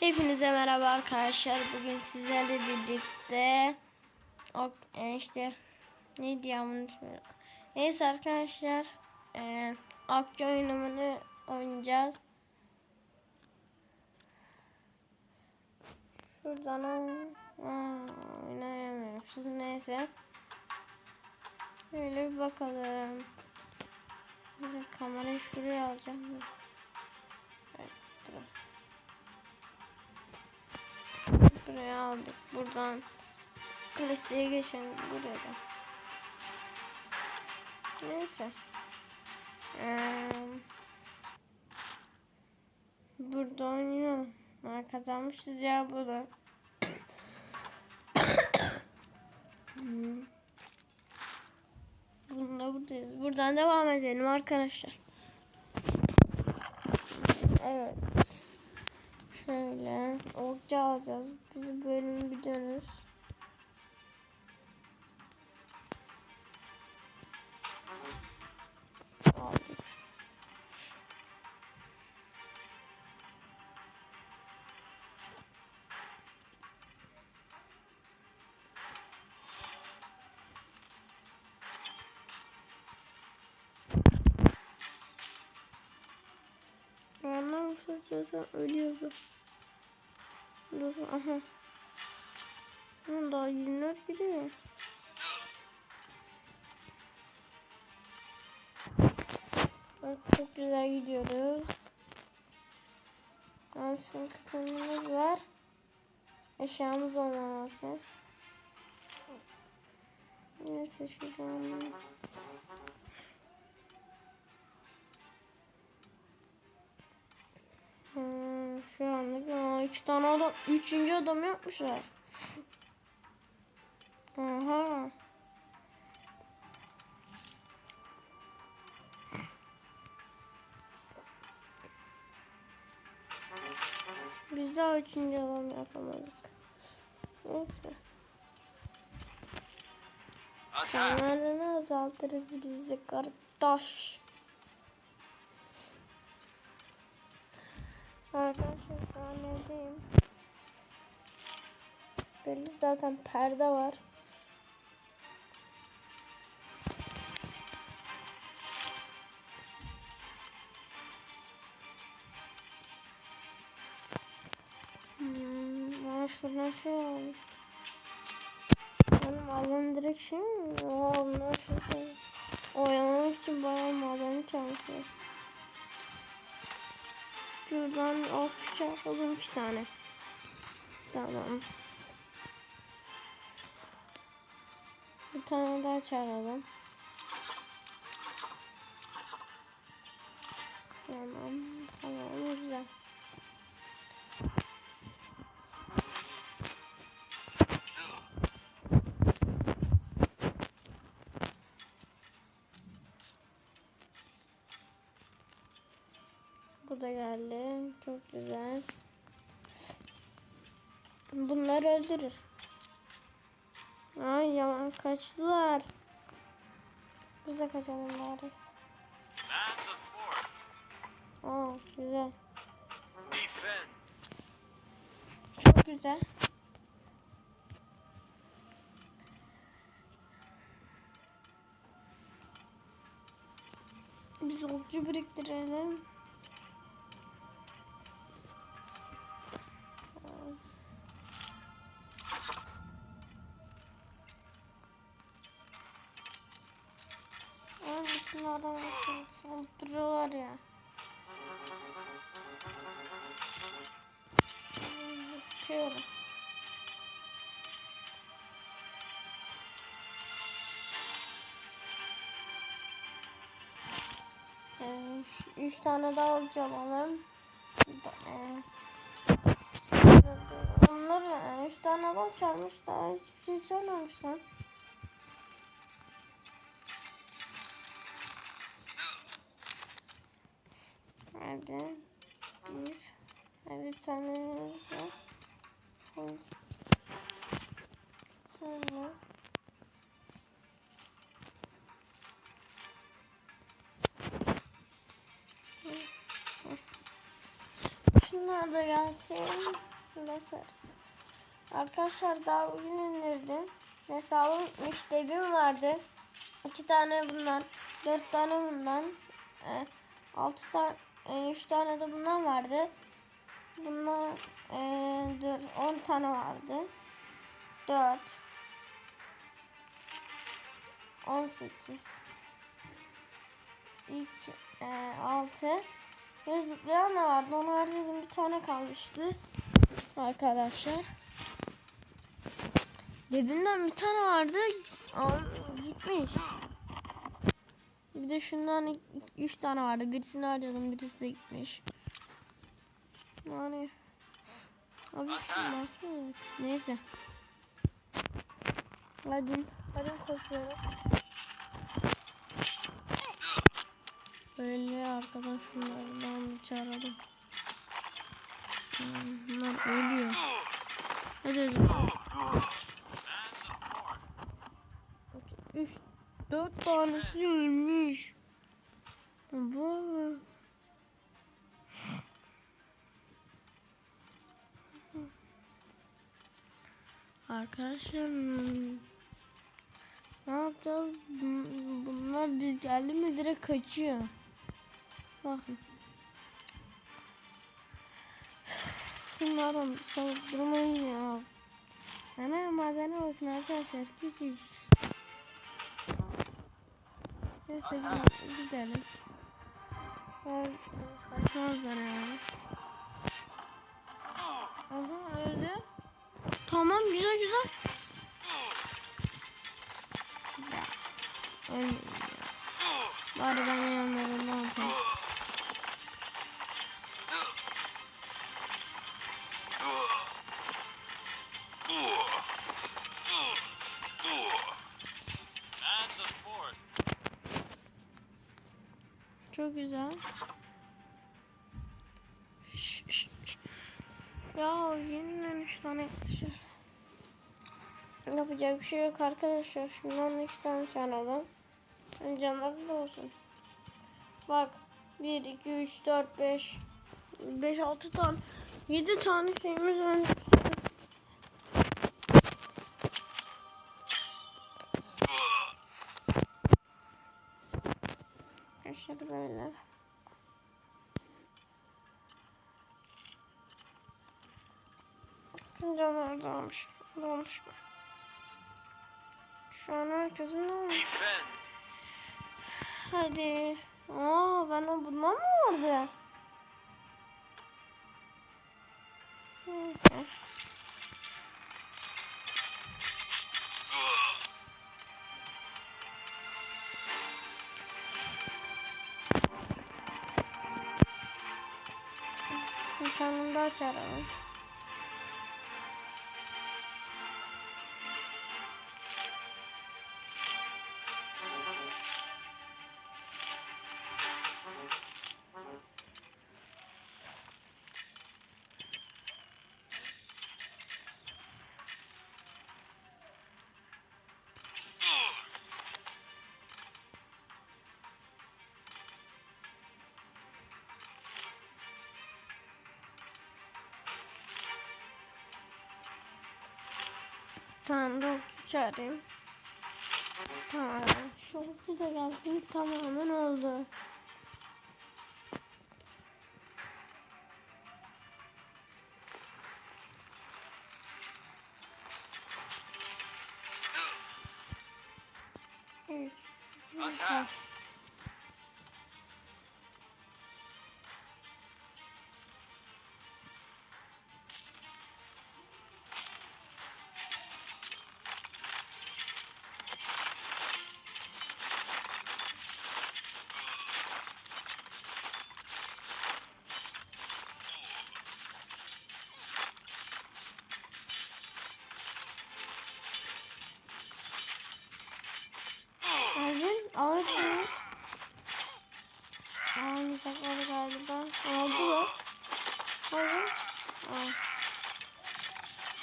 Hepinize merhaba arkadaşlar. Bugün sizlerle birlikte o, e, işte ne diyeyim ismi? Neyse arkadaşlar e, akçe oyununu oynayacağız. Şuradan oynayamıyorum. Siz neyse. Şöyle bir bakalım. Neyse kamerayı şuraya alacağım. Buraya aldık. Buradan klasiğe geçelim buraya da. Neyse. Ee, burada oynuyorum. Ha, kazanmışız ya bunu. Hmm. Bunda buradayız. Buradan devam edelim arkadaşlar. Evet. Şöyle okça alacağız. Biz bölüm biliyoruz. Aldık. Ondan sonra ölüyordu. Dur aha. Ama daha günler gidiyor. Evet, çok güzel gidiyoruz. Hamsın kısmımız var. Eşyamız olmaması. Neyse şuradan. Aa, iki tane adam, üçüncü adam yapmışlar. Aha. Biz daha üçüncü adam yapamadık. Neyse. Canlarını azaltırız biz de kardeş. Arkadaşlar şu an evdeyim. Belli zaten perde var. Hmm, ben şuradan şey alayım. Benim maden direkt şey mi? Oha bunlar şey şey. Oyalamak için bayağı madeni çalışıyor. Şuradan ok çarpalım iki tane. Tamam. Bir tane daha çağıralım. Tamam. Tamam Da geldi. Çok güzel. Bunları öldürür. Ay yaman kaçtılar. Biz de kaçalım bari. Aa güzel. Çok güzel. Biz okçu biriktirelim. Bütün adam saldırıyorlar ya. Bakıyorum. Ee, şu üç tane daha alalım. Bir de, ee, üç tane adam çalmış daha hiçbir şey çalmamışlar. Hadi. Bir. Hadi bir tane. Sonra. Şunlar da gelsin. Ne sarısı. Arkadaşlar daha bugün indirdim. Hesabım müşterim vardı. İki tane bundan. Dört tane bundan. E, altı tane. E, üç tane de bundan vardı. Bundan e, dur, on tane vardı. Dört. On sekiz. İki, e, altı. Ve zıplayan da vardı. Onu harcadım. Bir tane kalmıştı. Arkadaşlar. Dibimden bir tane vardı. Aa, gitmiş. Bir de şundan ik- üç tane vardı. Birisini harcadım. Birisi de gitmiş. Yani. Abi basmıyor. Neyse. Hadi. Hadi koşuyorum. Böyle arkadan şunlardan bir çağıralım. Hmm, Bunlar ölüyor. Hadi hadi. Üç, dört tanesi ölmüş. Baba. Arkadaşlar ne yapacağız? Bun- Bunlar biz geldi mi direkt kaçıyor. Bakın. Şunların saldırmayın ya. Ana madene bakın arkadaşlar küçücük. Neyse gidelim. Kaçmazlar yani. Aha öldü. Tamam güzel güzel. Ölmeyeyim ya. Bari ben Çok güzel. Şş, şş, şş. Ya yeniden üç tane yaklaşır. Yapacak bir şey yok arkadaşlar. Şundan iki tane çağıralım. Yani canları da olsun. Bak. 1, 2, 3, 4, 5. 5, 6 tane. 7 tane şeyimiz var. Arkadaşlar böyle. Canlar dağılmış. Dağılmış mı? Şu an herkesin olmuş. Defend. Hadi. Aa ben o bundan mı vardı? Neyse. Tane Tamam doktor çağırayım. Ha, şu okçu da gelsin tamamen oldu. Üç. Attack. Alırsınız. Almayacaklar galiba. Aldılar. Al.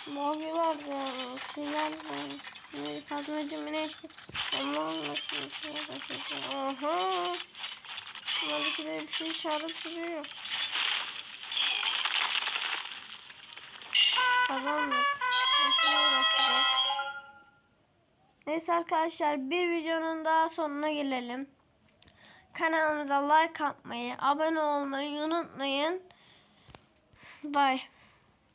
Mogiler de şeyler de. Ne kazmacı ne işte. Allah'ım nasıl Aha. Buradaki de bir şey çağırıp duruyor. kazandık. Boşuna uğraşacağız. Neyse arkadaşlar bir videonun daha sonuna gelelim. Kanalımıza like atmayı, abone olmayı unutmayın. Bye.